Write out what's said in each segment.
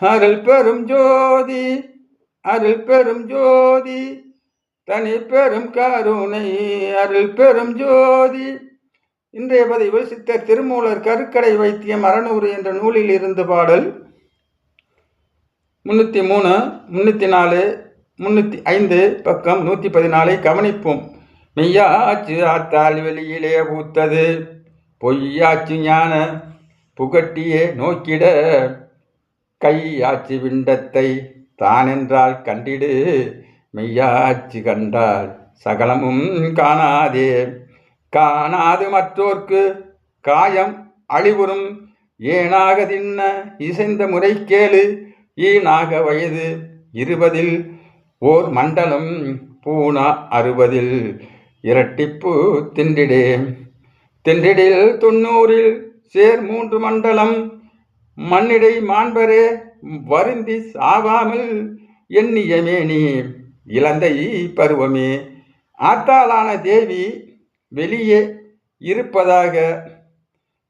அருள் பெரும் ஜோதி அருள் பெரும் ஜோதி தனி பெரும் கருணை அருள் பெரும் ஜோதி. இன்றைய பதிவில் சித்தர் திருமூலர் கருக்கடை வைத்தியம் அறநூறு என்ற நூலில் இருந்து பாடல் முன்னூற்றி மூணு முன்னூற்றி நாலு முன்னூற்றி ஐந்து பக்கம் நூற்றி பதினாலை கவனிப்போம். மெய்யாச்சு ஆத்தால் வெளியிலே பூத்தது பொய்யாச்சு ஞான புகட்டியே நோக்கிட கையாச்சி விண்டத்தை தானென்றால் கண்டிடு மெய்யாச்சி கண்டால் சகலமும் காணாதே. காணாது மற்றோர்க்கு காயம் அழிவுறும். ஏனாக தின்ன இசைந்த முறை கேளு ஈனாக வயது இருபதில். ஓர் மண்டலம் பூனா அறுபதில். இரட்டிப்பு திண்டிடே தென்றிடில் தொண்ணூறில் சேர் மூன்று மண்டலம். மண்ணிடை மாண்பரே வருந்தி சாவாமல் எண்ணியமே நீ இலந்தை பருவமே. ஆத்தாளான தேவி வெளியே இருப்பதாக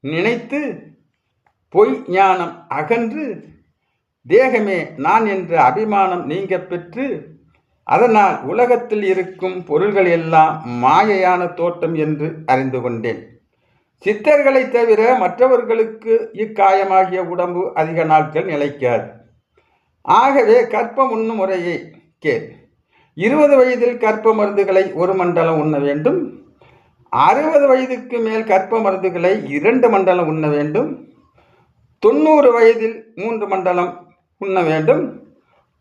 நினைத்து பொய் ஞானம் அகன்று தேகமே நான் என்ற அபிமானம் நீங்க பெற்று அதனால் உலகத்தில் இருக்கும் பொருள்கள் எல்லாம் மாயையான தோட்டம் என்று அறிந்து கொண்டேன். சித்தர்களை தவிர மற்றவர்களுக்கு இக்காயமாகிய உடம்பு அதிக நாட்கள் நிலைக்காது. ஆகவே கற்பம் உண்ணும் முறையை கேள். இருபது வயதில் கற்ப மருந்துகளை ஒரு மண்டலம் உண்ண வேண்டும். அறுபது வயதுக்கு மேல் கற்ப மருந்துகளை இரண்டு மண்டலம் உண்ண வேண்டும். தொண்ணூறு வயதில் மூன்று மண்டலம் உண்ண வேண்டும்.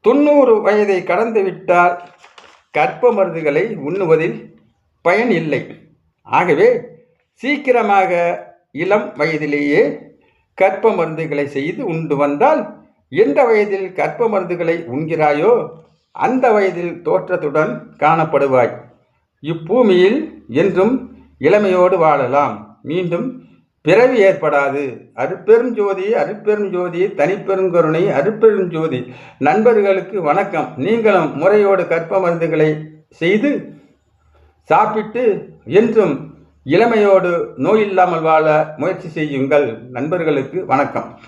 தொண்ணூறு வயதை கடந்து விட்டால் கற்ப மருந்துகளை உண்ணுவதில் பயன் இல்லை. ஆகவே சீக்கிரமாக இளம் வயதிலேயே கற்ப மருந்துகளை செய்து உண்டு வந்தால் எந்த வயதில் கற்ப மருந்துகளை உண்கிறாயோ அந்த வயதில் தோற்றத்துடன் காணப்படுவாய். இப்பூமியில் என்றும் இளமையோடு வாழலாம். மீண்டும் பிறவி ஏற்படாது. அருப்பெரும் ஜோதி அருப்பெரும் ஜோதி தனிப்பெருங்கருணை அருப்பெரும் ஜோதி. நண்பர்களுக்கு வணக்கம். நீங்களும் முறையோடு கற்ப மருந்துகளை செய்து சாப்பிட்டு என்றும் இளமையோடு நோயில்லாமல் வாழ முயற்சி செய்யுங்கள். நண்பர்களுக்கு வணக்கம்.